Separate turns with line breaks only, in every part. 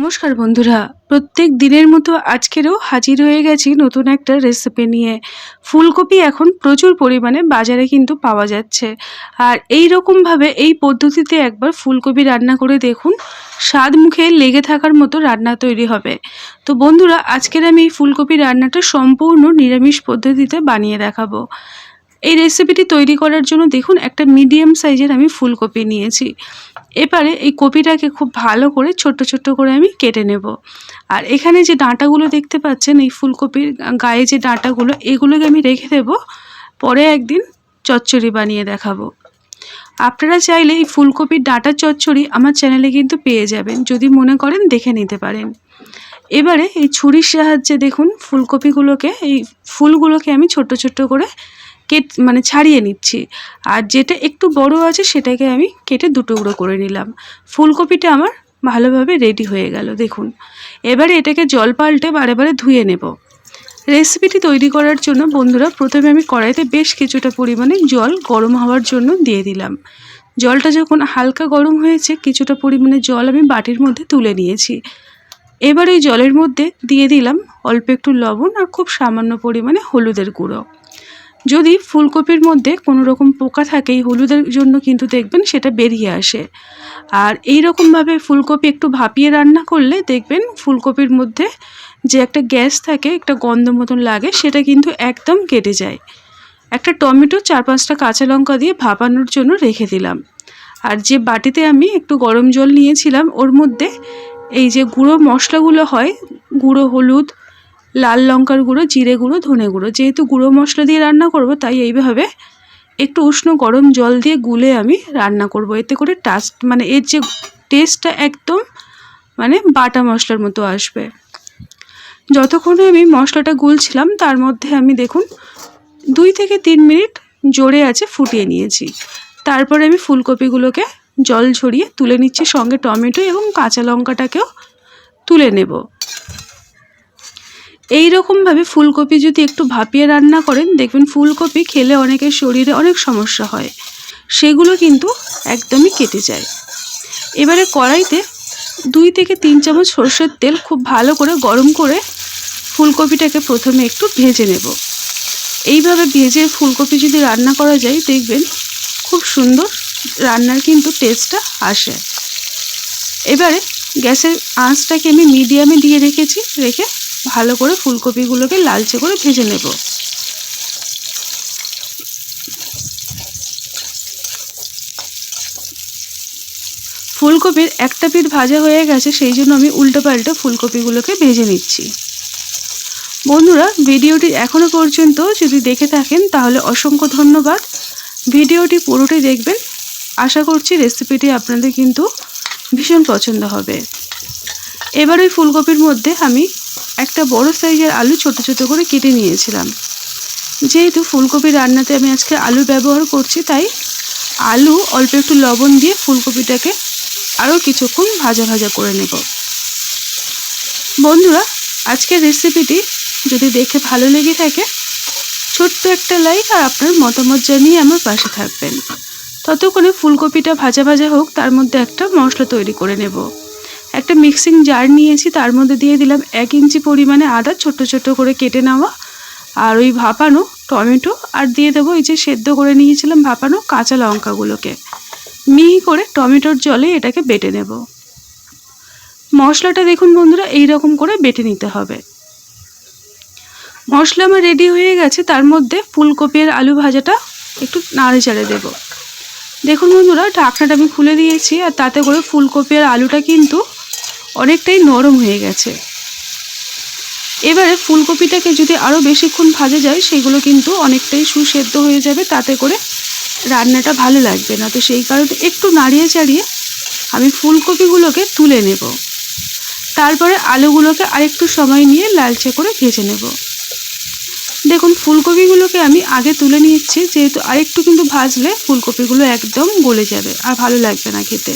নমস্কার বন্ধুরা। প্রত্যেক দিনের মতো আজকেরও হাজির হয়ে গেছি নতুন একটা রেসিপি নিয়ে। ফুলকপি এখন প্রচুর পরিমাণে বাজারে কিন্তু পাওয়া যাচ্ছে। আর এই রকমভাবে এই পদ্ধতিতে একবার ফুলকপি রান্না করে দেখুন, স্বাদ মুখে লেগে থাকার মতো রান্না তৈরি হবে। তো বন্ধুরা, আজকের আমি এই ফুলকপি রান্নাটা সম্পূর্ণ নিরামিষ পদ্ধতিতে বানিয়ে দেখাবো। এই রেসিপিটি তৈরি করার জন্য দেখুন একটা মিডিয়াম সাইজের আমি ফুলকপি নিয়েছি। এবারে এই কপিটাকে খুব ভালো করে, ছোট্ট ছোট্ট করে আমি কেটে নেব। আর এখানে যে ডাঁটাগুলো দেখতে পাচ্ছেন, এই ফুলকপির গায়ে যে ডাঁটাগুলো, এগুলোকে আমি রেখে দেব। পরে একদিন চচ্চড়ি বানিয়ে দেখাবো। আপনারা চাইলে এই ফুলকপির ডাঁটার চচ্চড়ি আমার চ্যানেলে কিন্তু পেয়ে যাবেন। যদি মনে করেন, দেখে নিতে পারেন। এবারে এই ছুরির সাহায্যে দেখুন, ফুলকপিগুলোকে, এই ফুলগুলোকে আমি ছোট্ট ছোট্ট করে কেট মানে ছাড়িয়ে নিচ্ছি। আর যেটা একটু বড় আছে সেটাকে আমি কেটে দুটুকরো করে নিলাম। ফুলকপিটা আমার ভালোভাবে রেডি হয়ে গেল, দেখুন। এবারে এটাকে জল পাল্টে বারে বারে ধুয়ে নেব। রেসিপিটি তৈরি করার জন্য বন্ধুরা প্রথমে আমি কড়াইতে বেশ কিছুটা পরিমাণে জল গরম হওয়ার জন্য দিয়ে দিলাম। জলটা যখন হালকা গরম হয়েছে, কিছুটা পরিমাণে জল আমি বাটির মধ্যে তুলে নিয়েছি। এবার এই জলের মধ্যে দিয়ে দিলাম অল্প একটু লবণ আর খুব সামান্য পরিমাণে হলুদের গুঁড়ো। যদি ফুলকপির মধ্যে কোনো রকম পোকা থাকে, এই হলুদের জন্য কিন্তু দেখবেন সেটা বেরিয়ে আসে। আর এই রকমভাবে ফুলকপি একটু ভাপিয়ে রান্না করলে দেখবেন ফুলকপির মধ্যে যে একটা গ্যাস থাকে, একটা গন্ধ মতন লাগে, সেটা কিন্তু একদম কেটে যায়। একটা টমেটো, চার পাঁচটা কাঁচা লঙ্কা দিয়ে ভাপানোর জন্য রেখে দিলাম। আর যে বাটিতে আমি একটু গরম জল নিয়েছিলাম, ওর মধ্যে এই যে গুঁড়ো মশলাগুলো হয়, গুঁড়ো হলুদ লাল লঙ্কার গুঁড়ো, জিরে গুঁড়ো, ধনে গুঁড়ো। যেহেতু গুঁড়ো মশলা দিয়ে রান্না করব, তাই এইভাবে একটু উষ্ণ গরম জল দিয়ে গুলে আমি রান্না করব। এতে করে টাস্ট মানে এর যে টেস্টটা একদম মানে বাটা মশলার মতো আসবে। যতক্ষণে আমি মশলাটা গুলছিলাম, তার মধ্যে আমি দেখুন, দুই থেকে তিন মিনিট জোরে আছে ফুটিয়ে নিয়েছি। তারপরে আমি ফুলকপিগুলোকে জল ঝরিয়ে তুলে নিচ্ছি, সঙ্গে টমেটো এবং কাঁচা লঙ্কাটাকেও তুলে নেব। এই রকমভাবে ফুলকপি যদি একটু ভাপিয়ে রান্না করেন, দেখবেন ফুলকপি খেলে অনেকের শরীরে অনেক সমস্যা হয়। সেগুলো কিন্তু একদমই কেটে যায়। এবারে কড়াইতে দুই থেকে তিন চামচ সর্ষের তেল খুব ভালো করে গরম করে ফুলকপিটাকে প্রথমে একটু ভেজে নেব। এইভাবে ভেজে ফুলকপি যদি রান্না করা যায়, দেখবেন খুব সুন্দর রান্নার কিন্তু টেস্টটা আসে। এবারে গ্যাসের আঁচটাকে আমি মিডিয়ামে দিয়ে রেখেছি, রেখে ভালো করে ফুলকপিগুলোকে লালচে করে ভেজে নেব। ফুলকপির একটা পিঠ ভাজা হয়ে গেছে, সেই জন্য আমি উল্টো পাল্টা ফুলকপিগুলোকে ভেজে নিচ্ছি। বন্ধুরা, ভিডিওটি এখনও পর্যন্ত যদি দেখে থাকেন, তাহলে অসংখ্য ধন্যবাদ। ভিডিওটি পুরোটি দেখবেন। আশা করছি রেসিপিটি আপনাদের কিন্তু ভীষণ পছন্দ হবে। এবার ওই ফুলকপির মধ্যে আমি একটা বড় সাইজের আলু ছোট ছোট করে কেটে নিয়েছিলাম। যেহেতু ফুলকপি রান্নাতে আমি আজকে আলু ব্যবহার করছি, তাই আলু অল্প একটু লবণ দিয়ে ফুলকপিটাকে আরও কিছুক্ষণ ভাজা ভাজা করে নেব। বন্ধুরা, আজকের রেসিপিটি যদি দেখে ভালো লেগে থাকে, ছোট্ট একটা লাইক আর আপনার মতামত জানিয়ে আমার পাশে থাকবেন। ততক্ষণে ফুলকপিটা ভাজা ভাজা হোক, তার মধ্যে একটা মশলা তৈরি করে নেব। একটা মিক্সিং জার নিয়েছি, তার মধ্যে দিয়ে দিলাম এক ইঞ্চি পরিমাণে আদা ছোট ছোট করে কেটে নেওয়া আর ওই ভাপানো টমেটো আর দিয়ে দেবো এই যে সেদ্ধ করে নিয়েছিলাম ভাপানো কাঁচা লঙ্কাগুলোকে। মিহি করে টমেটোর জলে এটাকে বেটে নেব। মশলাটা দেখুন বন্ধুরা এই রকম করে বেটে নিতে হবে। মশলা আমার রেডি হয়ে গেছে, তার মধ্যে ফুলকপি আর আলু ভাজাটা একটু নাড়ে চাড়ে দেবো। দেখুন বন্ধুরা, ঢাকনাটা আমি খুলে দিয়েছি আর তাতে করে ফুলকপি আর আলুটা কিন্তু অনেকটাই নরম হয়ে গেছে। এবারে ফুলকপিটাকে যদি আরও বেশিক্ষণ ভাজা যায়, সেগুলো কিন্তু অনেকটাই সুসেদ্ধ হয়ে যাবে। তাতে করে রান্নাটা ভালো লাগবে না। তো সেই কারণে একটু নাড়িয়ে চাড়িয়ে আমি ফুলকপিগুলোকে তুলে নেব। তারপরে আলুগুলোকে আরেকটু সময় নিয়ে লালচে করে ভেজে নেব। দেখুন, ফুলকপিগুলোকে আমি আগে তুলে নিচ্ছি। যেহেতু আরেকটু কিন্তু ভাজলে ফুলকপিগুলো একদম গলে যাবে আর ভালো লাগবে না খেতে।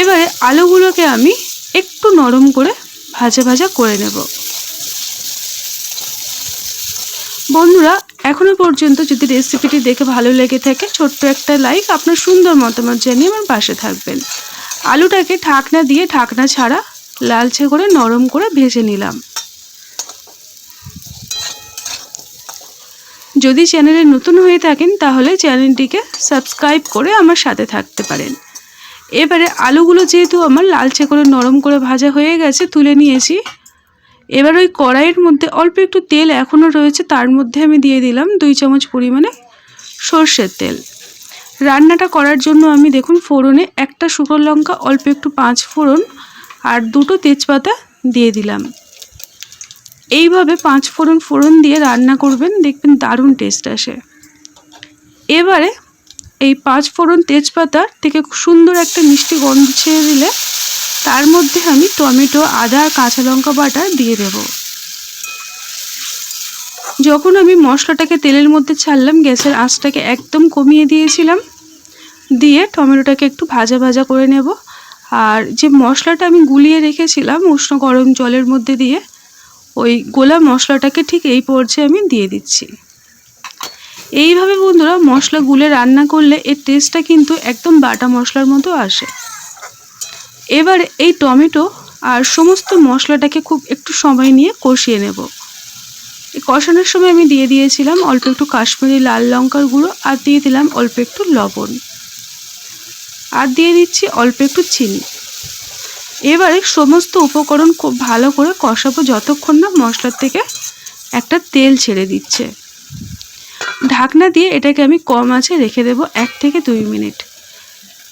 এবারে আলুগুলোকে আমি একটু নরম করে ভাজা ভাজা করে নেব। বন্ধুরা এখনও পর্যন্ত যদি রেসিপিটি দেখে ভালো লেগে থাকে, ছোট্ট একটা লাইক আপনার সুন্দর মতামত জানিয়ে আমার পাশে থাকবেন। আলুটাকে ঢাকনা দিয়ে ঢাকনা ছাড়া লালচে করে নরম করে ভেজে নিলাম। যদি চ্যানেলে নতুন হয়ে থাকেন, তাহলে চ্যানেলটিকে সাবস্ক্রাইব করে আমার সাথে থাকতে পারেন। এবারে আলুগুলো যেহেতু আমার লালচে করে, নরম করে ভাজা হয়ে গেছে, তুলে নিয়েছি। এবার ওই কড়াইয়ের মধ্যে অল্প একটু তেল এখনও রয়েছে, তার মধ্যে আমি দিয়ে দিলাম দুই চামচ পরিমাণে সর্ষের তেল। রান্নাটা করার জন্য আমি দেখুন ফোড়নে একটা শুকনো লঙ্কা, অল্প একটু পাঁচ ফোড়ন আর দুটো তেজপাতা দিয়ে দিলাম। এইভাবে পাঁচ ফোড়ন ফোড়ন দিয়ে রান্না করবেন, দেখবেন দারুণ টেস্ট আসে। এবারে এই পাঁচ ফোড়ন তেজপাতার থেকে সুন্দর একটা মিষ্টি গন্ধ ছেড়ে দিলে তার মধ্যে আমি টমেটো, আদা আর কাঁচা লঙ্কা বাটা দিয়ে দেব। যখন আমি মশলাটাকে তেলের মধ্যে ছাড়লাম, গ্যাসের আঁচটাকে একদম কমিয়ে দিয়েছিলাম, দিয়ে টমেটোটাকে একটু ভাজা ভাজা করে নেব। আর যে মশলাটা আমি গুলিয়ে রেখেছিলাম উষ্ণ গরম জলের মধ্যে দিয়ে, ওই গোলা মশলাটাকে ঠিক এই পর্যায়ে আমি দিয়ে দিচ্ছি। এইভাবে বন্ধুরা মশলা গুলে রান্না করলে এর টেস্টটা কিন্তু একদম বাটা মশলার মতো আসে। এবার এই টমেটো আর সমস্ত মশলাটাকে খুব একটু সময় নিয়ে কষিয়ে নেব। এই কষানোর সময় আমি দিয়ে দিয়েছিলাম অল্প একটু কাশ্মীরি লাল লঙ্কার গুঁড়ো আর দিয়ে দিলাম অল্প একটু লবণ। আর দিয়ে দিচ্ছি অল্প একটু চিনি। এবারে সমস্ত উপকরণ খুব ভালো করে কষাবো যতক্ষণ না মশলার থেকে একটা তেল ছেড়ে দিচ্ছে। ঢাকনা দিয়ে এটাকে আমি কম আছে রেখে দেব এক থেকে দুই মিনিট।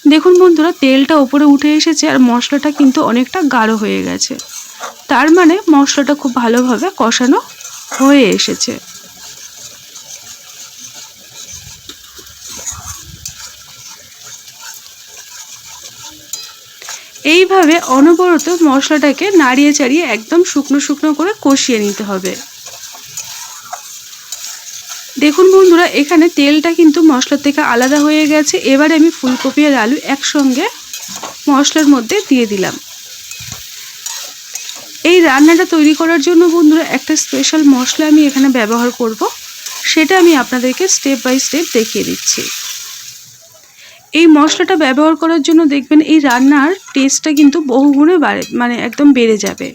দেখুন বন্ধুরা, তেলটা ওপরে উঠে এসেছে আর মশলাটা কিন্তু অনেকটা গাঢ় হয়ে গেছে। তার মানে মশলাটা খুব ভালোভাবে কষানো হয়ে এসেছে। এইভাবে অনবরত মশলাটাকে নাড়িয়ে চাড়িয়ে একদম শুকনো শুকনো করে কষিয়ে নিতে হবে। দেখুন বন্ধুরা, এখানে তেলটা কিন্তু মশলার থেকে আলাদা হয়ে গেছে। এবারে আমি ফুলকপি আর আলু একসঙ্গে মশলার মধ্যে দিয়ে দিলাম। এই রান্নাটা তৈরি করার জন্য বন্ধুরা, একটা স্পেশাল মশলা আমি এখানে ব্যবহার করব। সেটা আমি আপনাদেরকে স্টেপ বাই স্টেপ দেখিয়ে দিচ্ছি। এই মশলাটা ব্যবহার করার জন্য দেখবেন, এই রান্নার টেস্টটা কিন্তু বহুগুণে বাড়ে মানে একদম বেড়ে যাবে।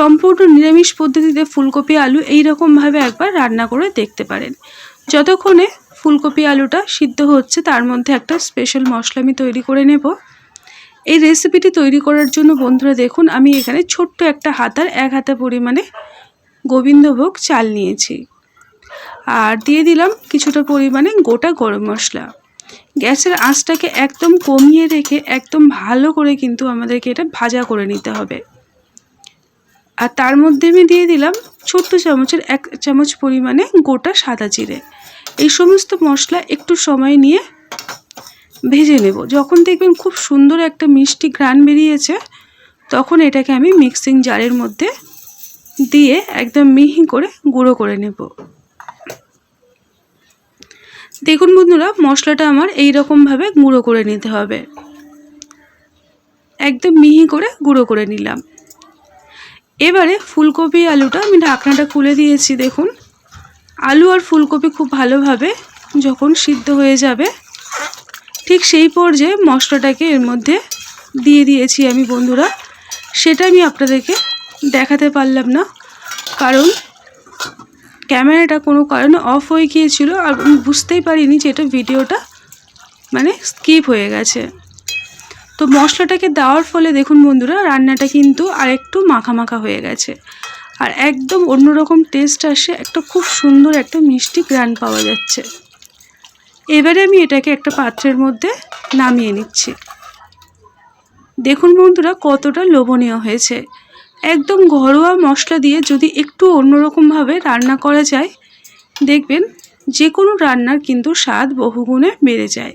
সম্পূর্ণ নিরামিষ পদ্ধতিতে ফুলকপি আলু এই রকমভাবে একবার রান্না করে দেখতে পারেন। যতক্ষণে ফুলকপি আলুটা সিদ্ধ হচ্ছে, তার মধ্যে একটা স্পেশাল মশলা আমি তৈরি করে নেব। এই রেসিপিটি তৈরি করার জন্য বন্ধুরা দেখুন, আমি এখানে ছোট্ট একটা হাতার, এক হাতা পরিমাণে গোবিন্দভোগ চাল নিয়েছি। আর দিয়ে দিলাম কিছুটা পরিমাণে গোটা গরম মশলা। গ্যাসের আঁচটাকে একদম কমিয়ে রেখে একদম ভালো করে কিন্তু আমাদেরকে এটা ভাজা করে নিতে হবে। আর তার মধ্যে আমি দিয়ে দিলাম ছোট্ট চামচের এক চামচ পরিমাণে গোটা সাদা জিরে। এই সমস্ত মশলা একটু সময় নিয়ে ভেজে নেব। যখন দেখবেন খুব সুন্দর একটা মিষ্টি ঘ্রাণ বেরিয়েছে, তখন এটাকে আমি মিক্সিং জারের মধ্যে দিয়ে একদম মিহি করে গুঁড়ো করে নেব। দেখুন বন্ধুরা, মশলাটা আমার এই রকমভাবে গুঁড়ো করে নিতে হবে। একদম মিহি করে গুঁড়ো করে নিলাম। এবারে ফুলকপি আলুটা আমি ঢাকনাটা খুলে দিয়েছি, দেখুন। আলু আর ফুলকপি খুব ভালোভাবে যখন সিদ্ধ হয়ে যাবে, ঠিক সেই পর্যায়ে মশলাটাকে এর মধ্যে দিয়ে দিয়েছি আমি বন্ধুরা। সেটা আমি আপনাদেরকে দেখাতে পারলাম না, কারণ ক্যামেরাটা কোনো কারণে অফ হয়ে গিয়েছিল আর আমি বুঝতেই পারিনি যে এটা ভিডিওটা মানে স্কিপ হয়ে গেছে। তো মশলাটাকে দেওয়ার ফলে দেখুন বন্ধুরা, রান্নাটা কিন্তু আর একটু মাখা মাখা হয়ে গেছে। আর একদম অন্যরকম টেস্ট আসে, একটা খুব সুন্দর একটা মিষ্টি গ্রান পাওয়া যাচ্ছে। এবারে আমি এটাকে একটা পাত্রের মধ্যে নামিয়ে নিচ্ছি। দেখুন বন্ধুরা, কতটা লোভনীয় হয়েছে। একদম ঘরোয়া মশলা দিয়ে যদি একটু অন্যরকমভাবে রান্না করা যায়, দেখবেন যে কোনো রান্নার কিন্তু স্বাদ বহুগুণে বেড়ে যায়।